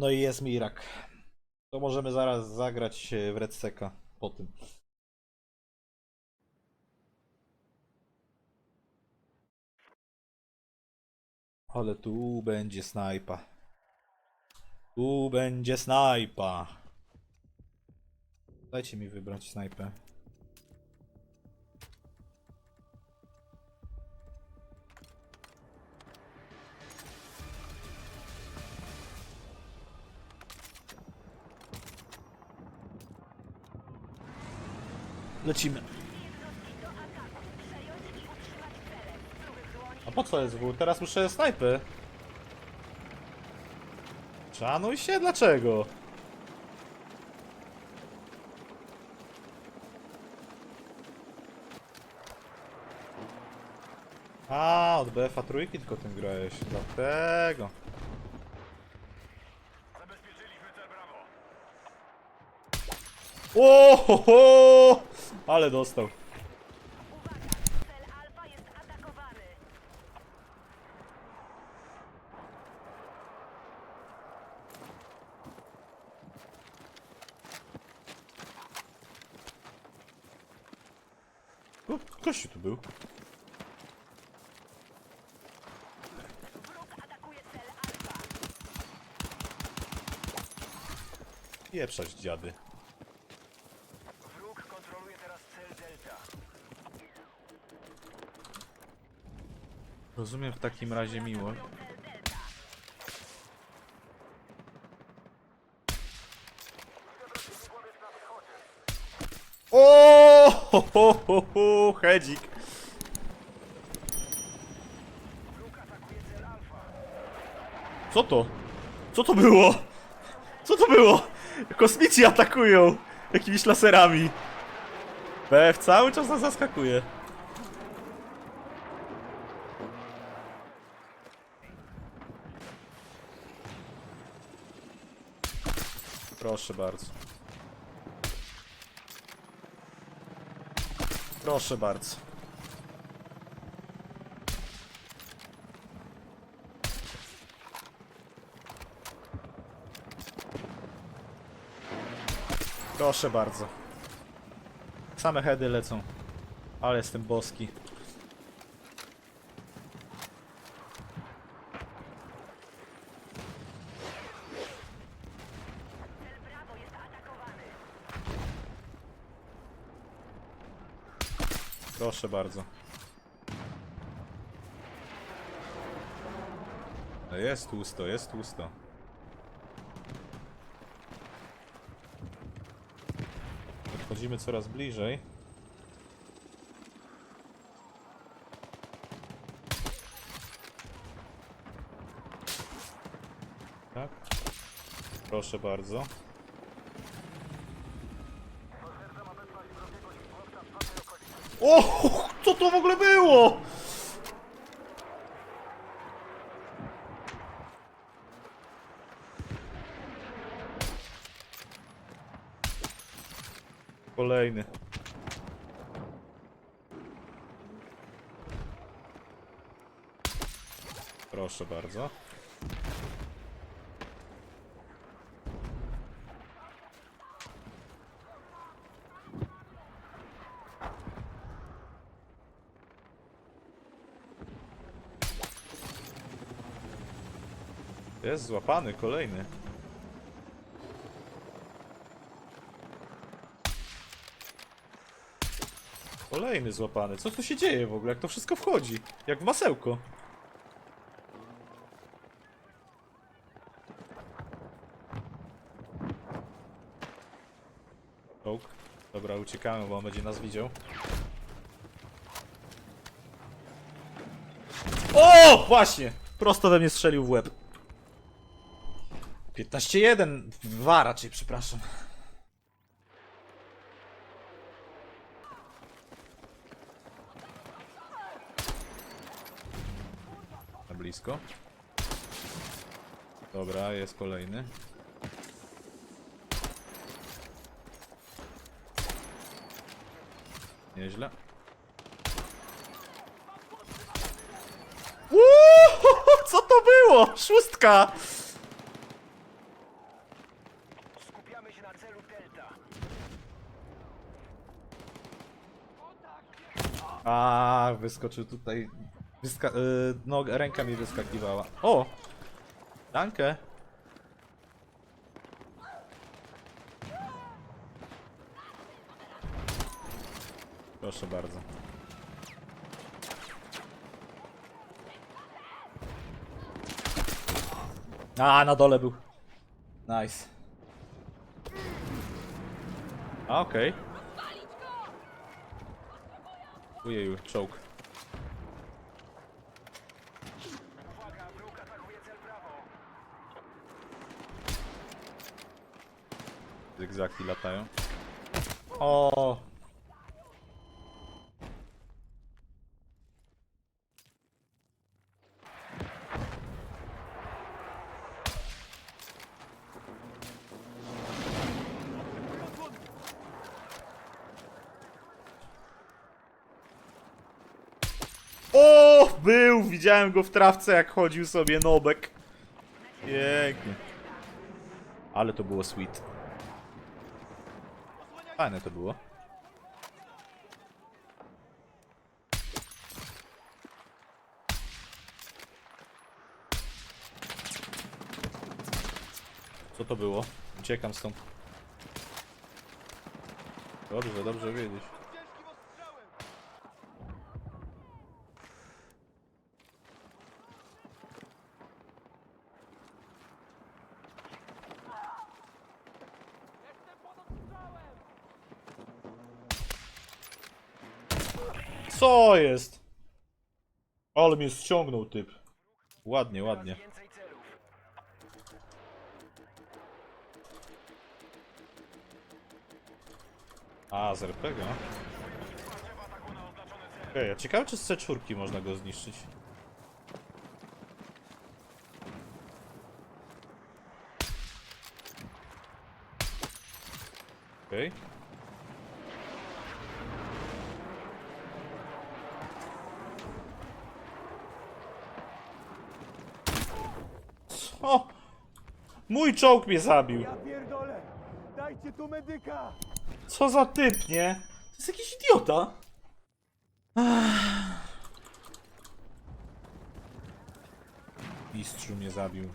No i jest Mirak. To możemy zaraz zagrać e, w Red Seka po tym. Ale tu będzie snajpa. Tu będzie snajpa. Dajcie mi wybrać snajpę. Lecimy. A po co SW? Teraz muszę snajpy. Szanuj się, dlaczego? A, od BFA trójki tylko tym grałeś, dlatego. O, ho, ho! Ale dostał. O, Kościół tu był. Pieprzać dziady. Wróg kontroluje teraz cel Delta. Rozumiem w takim razie miło. O, hedzik. Co to? Co to było? Co to było? Kosmici atakują jakimiś laserami. PF cały czas nas zaskakuje. Proszę bardzo. Proszę bardzo. Proszę bardzo. Same heady lecą. Ale jestem boski. Proszę bardzo. Jest tłusto, jest tłusto. Podchodzimy coraz bliżej. Tak. Proszę bardzo. O, co to w ogóle było? Kolejny. Proszę bardzo. Jest złapany, kolejny. Kolejny złapany. Co tu się dzieje w ogóle? Jak to wszystko wchodzi? Jak w masełko. Czołg. Dobra, uciekamy, bo on będzie nas widział. O! Właśnie! Prosto we mnie strzelił w łeb. 15-1. 2 raczej, przepraszam. Na blisko. Dobra, jest kolejny. Nieźle. Uuu, co to było? Szóstka! A, wyskoczył tutaj. Wyska y, no, ręka mi wyskakiwała. O! Dankę. Proszę bardzo. A, na dole był. Nice. Okej. Ujeju, czołg. Uwaga, wróg atakuje. Zygzaki latają. O! O! Był! Widziałem go w trawce, jak chodził sobie nobek. Pięknie. Ale to było sweet. Fajne to było. Co to było? Uciekam stąd. Dobrze, dobrze wiedzieć. Co jest? Ale mnie ściągnął typ. Ładnie, ładnie. A, z RPG. Okej, a ciekawe czy z C4 można go zniszczyć. Okej. Co? Mój czołg mnie zabił. Ja pierdolę! Dajcie tu medyka! Co za typ, nie? To jest jakiś idiota. Mistrzu mnie zabił.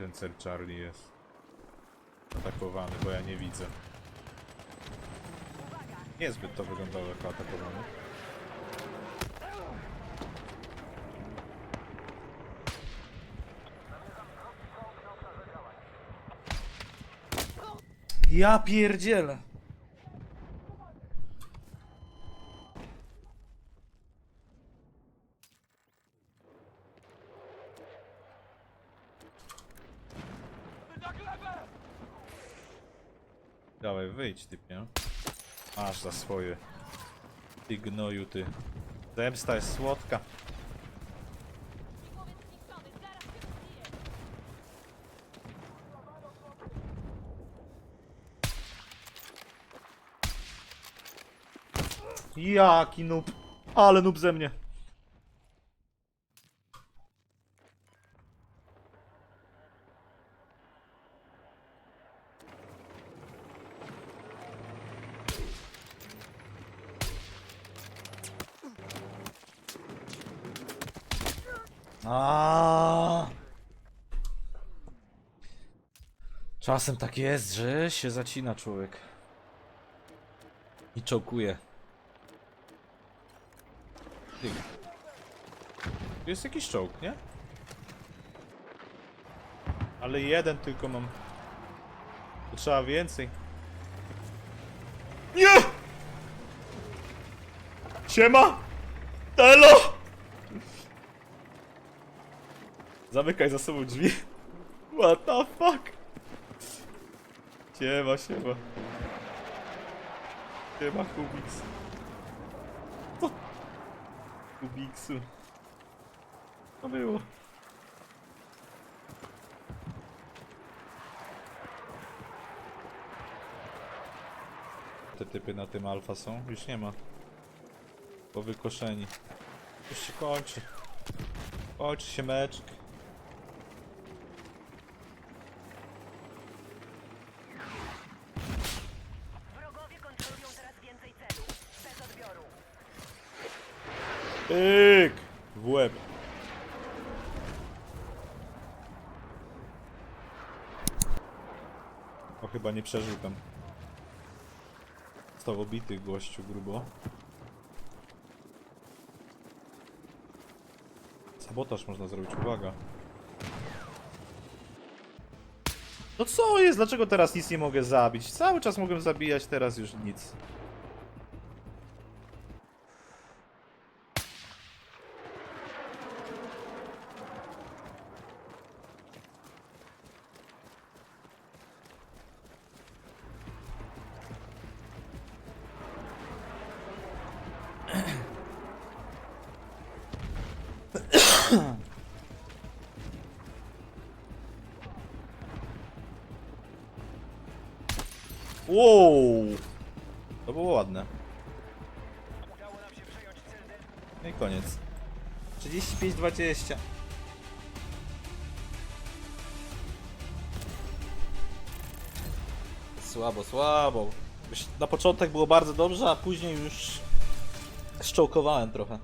Ten cel Charlie jest? Atakowany, bo ja nie widzę. Niezbyt to wyglądało jako atakowany. Ja pierdzielę. Dawaj, wyjdź typie. Masz za swoje. Ty gnoju, ty. Zemsta jest słodka. Jaki noob. Ale noob ze mnie. A. Czasem tak jest, że się zacina człowiek. I czołkuje. Ty. Tu jest jakiś czołg, nie? Ale jeden tylko mam. Tu trzeba więcej. Nie! Siema! Elo! Zamykaj za sobą drzwi. What the fuck? Siema, siema. Siema, Kubiks. Co? Kubiksu. To było. Te typy na tym alfa są? Już nie ma. Po wykoszeni. Już się kończy. Kończy się meczek. Pyk! W łeb. O, chyba nie przeżył tam. Został obity gościu grubo. Sabotaż można zrobić, uwaga. No co jest? Dlaczego teraz nic nie mogę zabić? Cały czas mogę zabijać, teraz już nic. Wow! To było ładne. No i koniec. 35-20. Słabo, słabo. Na początek było bardzo dobrze, a później już szczołkowałem trochę.